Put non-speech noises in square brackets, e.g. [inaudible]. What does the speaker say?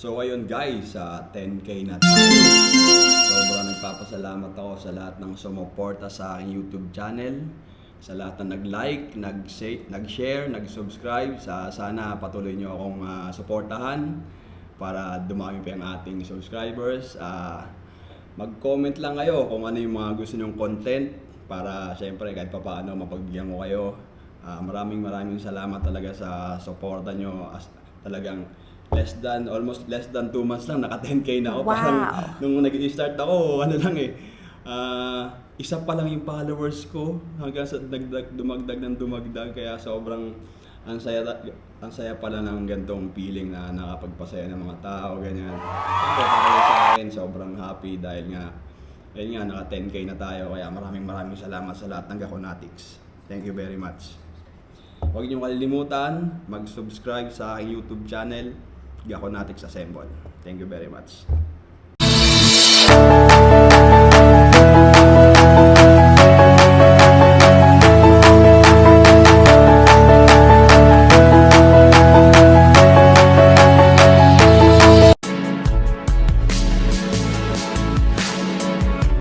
So ayun guys, sa 10k na tayo. Sobrang nagpapasalamat ako sa lahat ng sumuporta sa aking YouTube channel. Sa lahat na nag-like, nag-share, nag-subscribe. Sa, sana patuloy nyo akong ah, suportahan para dumami pa yung ating subscribers. Ah, mag-comment lang kayo kung ano yung mga gusto nyong content para syempre kahit pa paano mapagbigyan ko kayo. Ah, maraming maraming salamat talaga sa suporta nyo. As, talagang less than, almost less than 2 months lang, naka 10k na ako. Wow. Parang nung nag-start ako, [laughs] ano lang eh, ah, isa pa lang yung followers ko hanggang sa dagdag, dumagdag ng dumagdag. Kaya sobrang ang saya, ang saya pala ng gantong feeling na nakapagpasaya ng mga tao, ganyan. Para sa akin, sobrang happy dahil nga, ayun nga, naka 10k na tayo. Kaya maraming maraming salamat sa lahat ng Gakonatics. Thank you very much. Huwag niyong kalilimutan, mag-subscribe sa aking YouTube channel, Gakonatics Assemble. Thank you very much.